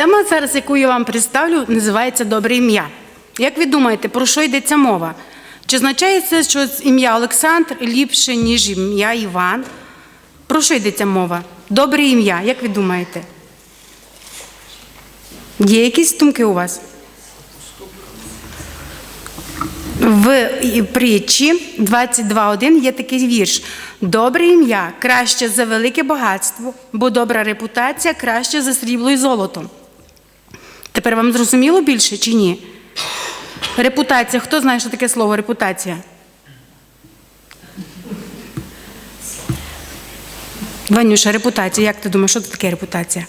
Тема зараз, яку я вам представлю, називається Добре ім'я. Як ви думаєте, про що йдеться мова? Чи означає це, що ім'я Олександр ліпше, ніж ім'я Іван? Про що йдеться мова? Добре ім'я, як ви думаєте? Є якісь думки у вас? В притчі 22.1 є такий вірш. Добре ім'я краще за велике багатство, бо добра репутація краще за срібло і золото. Тепер вам зрозуміло більше чи ні? Репутація. Хто знає, що таке слово репутація? Ванюша, репутація. Як ти думаєш, що це таке репутація?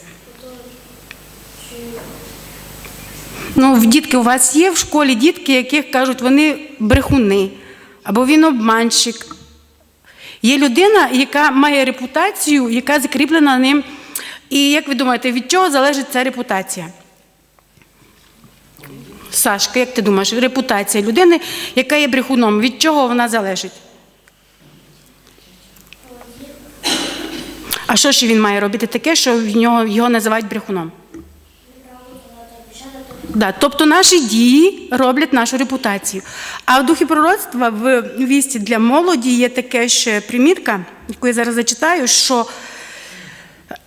Ну, в дітки у вас є в школі дітки, яких кажуть, вони брехуни, або він обманщик. Є людина, яка має репутацію, яка закріплена ним. І як ви думаєте, від чого залежить ця репутація? Сашка, як ти думаєш, репутація людини, яка є брехуном, від чого вона залежить? А що ж він має робити таке, що в нього, його називають брехуном? Да, тобто наші дії роблять нашу репутацію. А в духі пророцтва в вісті для молоді є таке ще примітка, яку я зараз зачитаю, що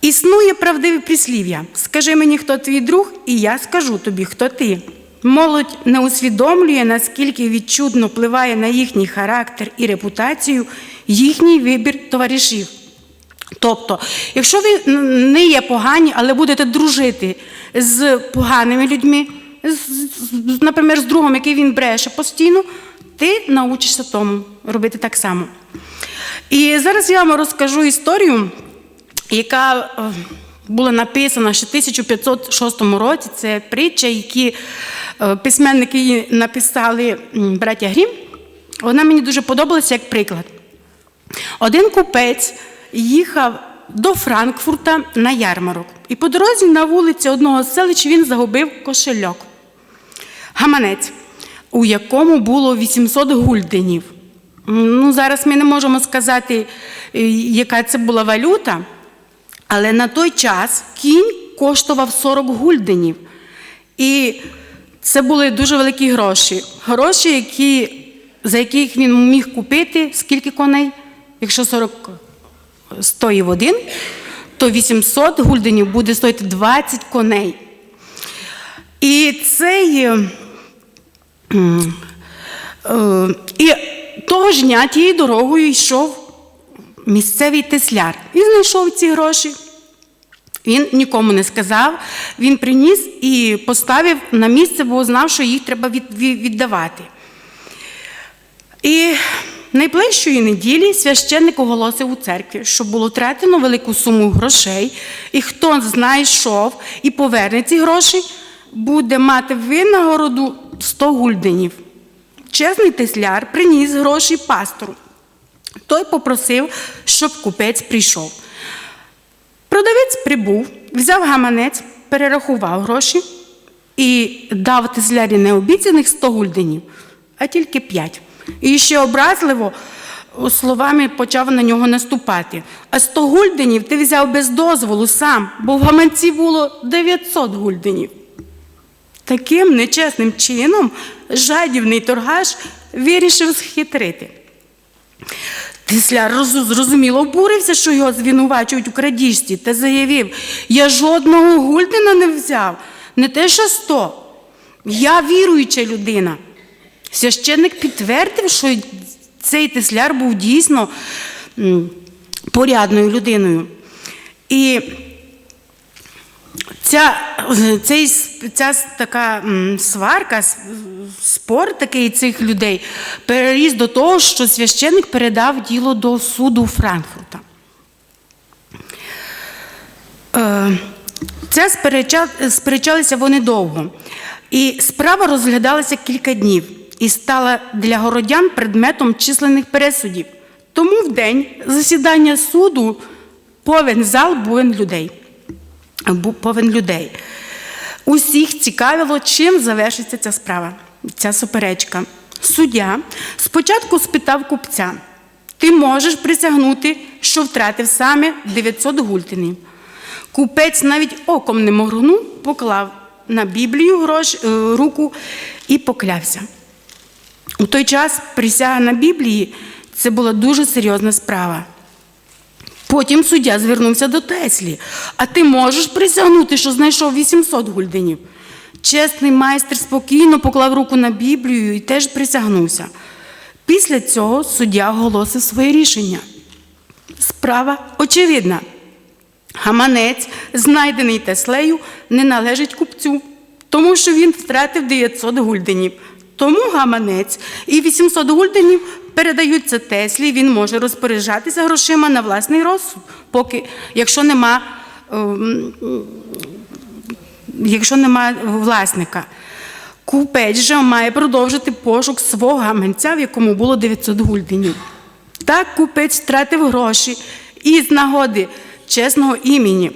існує правдиве прислів'я. Скажи мені, хто твій друг, і я скажу тобі, хто ти. Молодь не усвідомлює, наскільки відчутно впливає на їхній характер і репутацію їхній вибір товаришів. Тобто, якщо ви не є погані, але будете дружити з поганими людьми, з, наприклад, з другом, який він бреше постійно, ти научишся тому робити так само. І зараз я вам розкажу історію, яка е, була написана ще в 1506 році. Це притча, які е, письменники її написали браття Грім. Вона мені дуже подобалася як приклад. Один купець їхав до Франкфурта на ярмарок. І по дорозі на вулиці одного з селищ він загубив кошельок. Гаманець, у якому було 800 гульденів. Ну, зараз ми не можемо сказати, е, яка це була валюта, але на той час кінь коштував 40 гульденів. І це були дуже великі гроші. Гроші, які, за яких він міг купити скільки коней? Якщо 40 стоїв один, то 800 гульденів буде стоїти 20 коней. І цей. е, е, І того ж дня тією дорогою йшов місцевий тесляр. І знайшов ці гроші. Він нікому не сказав, він приніс і поставив на місце, бо знав, що їх треба від- від- віддавати. І найближчої неділі священник оголосив у церкві, що було тратено велику суму грошей, і хто знайшов і поверне ці гроші, буде мати винагороду 100 гульденів. Чесний тесляр приніс гроші пастору. Той попросив, щоб купець прийшов. Продавець прибув, взяв гаманець, перерахував гроші і дав теслярі не обіцяних 100 гульденів, а тільки 5. І ще образливо словами почав на нього наступати. А 100 гульденів ти взяв без дозволу сам, бо в гаманці було 900 гульденів. Таким нечесним чином жадібний торгаш вирішив схитрити. Тесляр роз- зрозуміло обурився, що його звинувачують у крадіжці, та заявив: я жодного гульдена не взяв, не те, що сто. Я віруюча людина. Священник підтвердив, що цей тесляр був дійсно порядною людиною. І Ця, цей, ця така сварка, спор такий цих людей переріс до того, що священник передав діло до суду Франкфурта. Це спереча, сперечалися вони довго. І справа розглядалася кілька днів і стала для городян предметом численних пересудів. Тому в день засідання суду повен зал повен людей. Повен людей. Усіх цікавило, чим завершиться ця справа, ця суперечка. Суддя спочатку спитав купця: ти можеш присягнути, що втратив саме 900 гультинів. Купець навіть оком не моргнув, поклав на Біблію грош, е, руку і поклявся. У той час присяга на Біблії це була дуже серйозна справа. Потім суддя звернувся до Теслі. А ти можеш присягнути, що знайшов 800 гульденів? Чесний майстер спокійно поклав руку на Біблію і теж присягнувся. Після цього суддя оголосив своє рішення. Справа очевидна. Гаманець, знайдений Теслею, не належить купцю, тому що він втратив 900 гульденів. Тому гаманець і 800 гульденів передаються Теслі, він може розпоряджатися грошима на власний розсуд, поки, якщо нема, ем, якщо нема власника. Купець же має продовжити пошук свого гаманця, в якому було 900 гульденів. Так купець втратив гроші і з нагоди чесного імені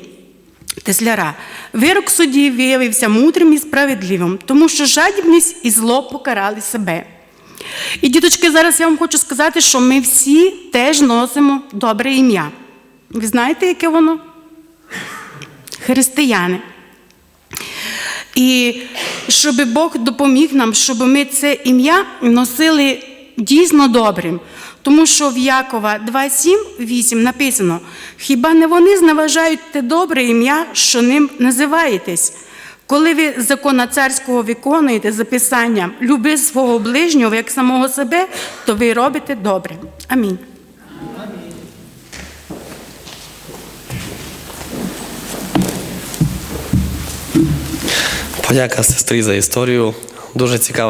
Тесляра. Вирок судді виявився мудрим і справедливим, тому що жадібність і зло покарали себе. І, діточки, зараз я вам хочу сказати, що ми всі теж носимо добре ім'я. Ви знаєте, яке воно? Християни. І щоб Бог допоміг нам, щоб ми це ім'я носили дійсно добрим. Тому що в Якова 2,7, 8 написано: хіба не вони зневажають те добре ім'я, що ним називаєтесь? Коли ви закона царського виконуєте записання люби свого ближнього як самого себе, то ви робите добре. Амінь. Подяка сестрі за історію. Дуже цікава